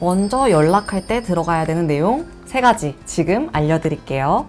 먼저 연락할 때 들어가야 되는 내용 세 가지 지금 알려드릴게요.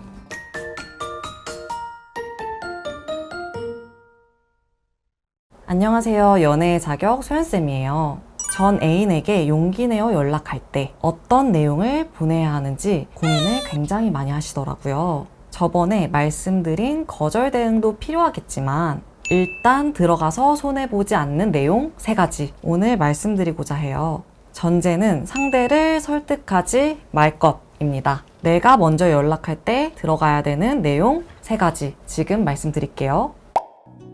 안녕하세요. 연애의 자격 소연쌤이에요. 전 애인에게 용기 내어 연락할 때 어떤 내용을 보내야 하는지 고민을 굉장히 많이 하시더라고요. 저번에 말씀드린 거절 대응도 필요하겠지만 일단 들어가서 손해보지 않는 내용 세 가지 오늘 말씀드리고자 해요. 전제는 상대를 설득하지 말 것입니다. 내가 먼저 연락할 때 들어가야 되는 내용 세 가지 지금 말씀드릴게요.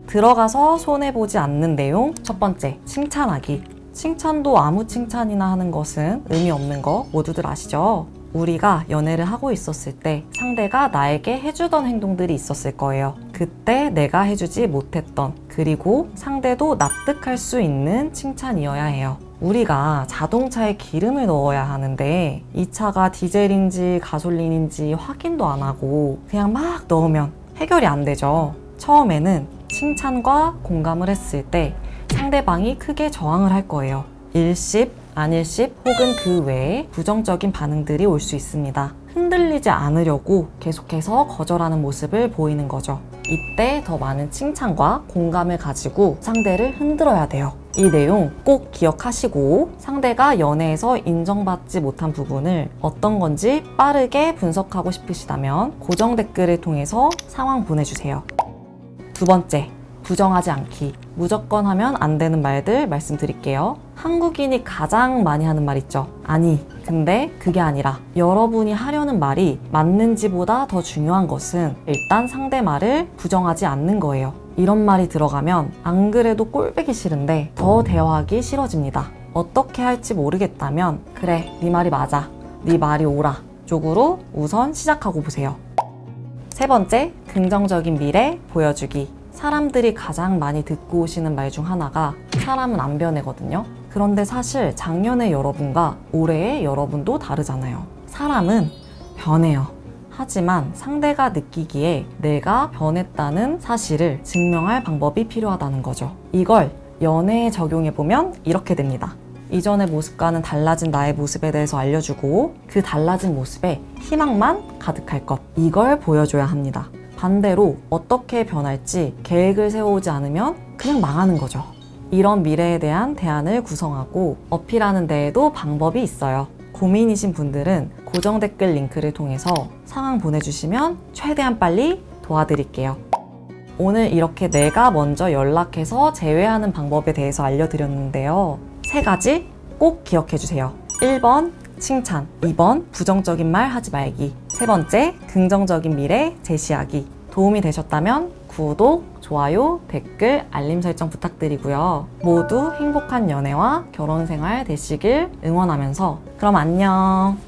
들어가서 손해보지 않는 내용 첫 번째 칭찬하기 칭찬도 아무 칭찬이나 하는 것은 의미 없는 거 모두들 아시죠? 우리가 연애를 하고 있었을 때 상대가 나에게 해주던 행동들이 있었을 거예요. 그때 내가 해주지 못했던 그리고 상대도 납득할 수 있는 칭찬이어야 해요. 우리가 자동차에 기름을 넣어야 하는데 이 차가 디젤인지 가솔린인지 확인도 안 하고 그냥 막 넣으면 해결이 안 되죠. 처음에는 칭찬과 공감을 했을 때 상대방이 크게 저항을 할 거예요. 일십, 안일십 혹은 그 외에 부정적인 반응들이 올 수 있습니다. 흔들리지 않으려고 계속해서 거절하는 모습을 보이는 거죠. 이때 더 많은 칭찬과 공감을 가지고 상대를 흔들어야 돼요. 이 내용 꼭 기억하시고 상대가 연애에서 인정받지 못한 부분을 어떤 건지 빠르게 분석하고 싶으시다면 고정 댓글을 통해서 상황 보내주세요. 두 번째, 부정하지 않기. 무조건 하면 안 되는 말들 말씀드릴게요. 한국인이 가장 많이 하는 말 있죠. 아니, 근데 그게 아니라 여러분이 하려는 말이 맞는지보다 더 중요한 것은 일단 상대 말을 부정하지 않는 거예요. 이런 말이 들어가면 안 그래도 꼴배기 싫은데 더 대화하기 싫어집니다. 어떻게 할지 모르겠다면 그래, 네 말이 맞아. 네 말이 옳아. 쪽으로 우선 시작하고 보세요. 세 번째, 긍정적인 미래 보여주기. 사람들이 가장 많이 듣고 오시는 말 중 하나가 사람은 안 변해거든요. 그런데 사실 작년의 여러분과 올해의 여러분도 다르잖아요. 사람은 변해요. 하지만 상대가 느끼기에 내가 변했다는 사실을 증명할 방법이 필요하다는 거죠. 이걸 연애에 적용해보면 이렇게 됩니다. 이전의 모습과는 달라진 나의 모습에 대해서 알려주고 그 달라진 모습에 희망만 가득할 것. 이걸 보여줘야 합니다. 반대로 어떻게 변할지 계획을 세워오지 않으면 그냥 망하는 거죠. 이런 미래에 대한 대안을 구성하고 어필하는 데에도 방법이 있어요. 고민이신 분들은 고정 댓글 링크를 통해서 상황 보내주시면 최대한 빨리 도와드릴게요. 오늘 이렇게 내가 먼저 연락해서 제외하는 방법에 대해서 알려드렸는데요. 세 가지 꼭 기억해 주세요. 1번 칭찬, 2번 부정적인 말 하지 말기, 세 번째 긍정적인 미래 제시하기. 도움이 되셨다면 구독, 좋아요, 댓글, 알림 설정 부탁드리고요. 모두 행복한 연애와 결혼 생활 되시길 응원하면서 그럼 안녕.